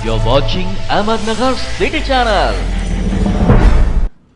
You're watching Ahmednagar City Channel.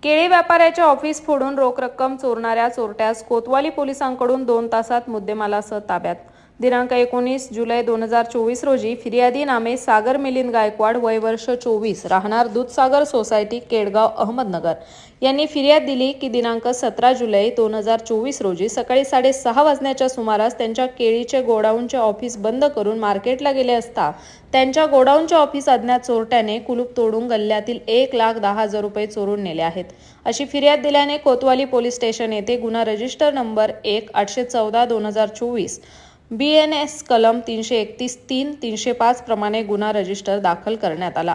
केळी व्यापाऱ्याचे office फोडून रोख रक्कम चोरणाऱ्या चोरट्यास कोतवाली पोलिसांकडून दोन तासात मुद्देमालासह ताब्यात दिनांक एकोणीस जुलै दोन हजार चोवीस रोजी फिर्यादी नामे सागर मिलिंद गायकवाड वय वर्ष चोवीस राहणार दूधसागर सोसायटी केडगाव अहमदनगर. यांनी फिर्याद दिली की दिनांक सतरा जुलै दोन हजार चोवीस रोजी सकाळी साडेसहा वाजण्याच्या सुमारास त्यांच्या केळीचे गोडाऊनचे ऑफिस बंद करून मार्केटला गेले असता त्यांच्या गोडाऊनचे ऑफिस अज्ञात चोरट्याने कुलूप तोडून गल्ल्यातील एक लाख दहा हजार रुपये चोरून नेले आहेत. अशी फिर्याद दिल्याने कोतवाली पोलीस स्टेशन येथे गुन्हा रजिस्टर नंबर एक आठशे चौदा दोन हजार चोवीस बी एन एस कलम तीनशे एकतीस तीन तीनशे पाच प्रमाणे गुन्हा रजिस्टर दाखल करण्यात आला.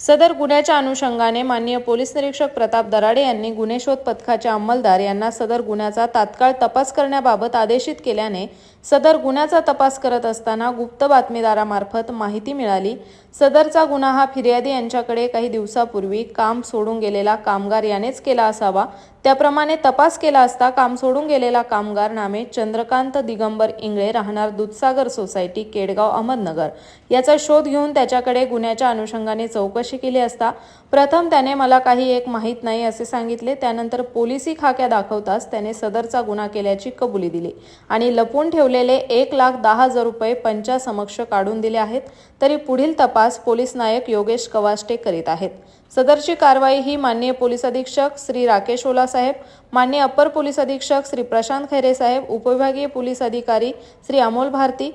सदर गुन्ह्याच्या अनुषंगाने माननीय पोलीस निरीक्षक प्रताप दराडे यांनी गुन्हे शोध पथकाचे अंमलदार यांना सदर गुन्ह्याचा तात्काळ तपास करण्याबाबत आदेशित केल्याने सदर गुन्ह्याचा तपास करत असताना गुप्त बातमीदारामार्फत माहिती मिळाली. सदरचा गुन्हा हा फिर्यादी यांच्याकडे काही दिवसापूर्वी काम सोडून गेलेला कामगार यानेच केला असावा. त्याप्रमाणे तपास केला असता काम सोडून गेलेला कामगार नामे चंद्रकांत दिगंबर इंगळे राहणार दूधसागर सोसायटी केडगाव अहमदनगर. याचा शोध घेऊन त्याच्याकडे गुन्ह्याच्या अनुषंगाने चौकशी केली असता प्रथम त्याने मला काही एक माहीत नाही असे सांगितले. त्यानंतर पोलिसी खाक्या दाखवताच त्याने सदरचा गुन्हा केल्याची कबुली दिली आणि लपून ठेवलेले एक लाख दहा हजार रुपये पंचासमक्ष काढून दिले आहेत. तरी पुढील तपास पोलीस नायक योगेश कवास्टे करीत आहेत. सदरची कारवाई ही माननीय पोलीस अधीक्षक श्री राकेश ओला साहेब माननीय अप्पर पोलीस अधीक्षक श्री प्रशांत खैरे साहेब उपविभागीय पोलीस अधिकारी श्री अमोल भारती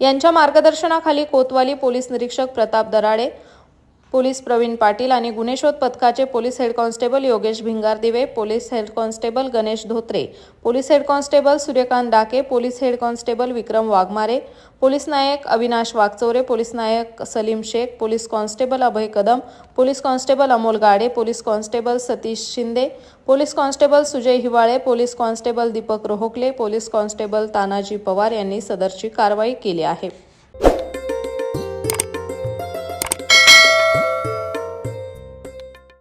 यांच्या मार्गदर्शनाखाली कोतवाली पोलीस निरीक्षक प्रताप दराडे पोलीस प्रवीण पाटील आणि गुन्हे शोध पथकाचे police head constable Yogesh Bhingardive police head constable Ganesh Dhotre police head constable Suryakant Dake police head constable Vikram Waghmare police naik Avinash Waghchaure police naik Salim Shaikh police constable Abhay Kadam police constable Amol Gade police constable Satish Shinde police constable Sujay Hiwale police constable Deepak Rohakale police constable Tanaji Pawar यांनी सदरची कारवाई केली आहे.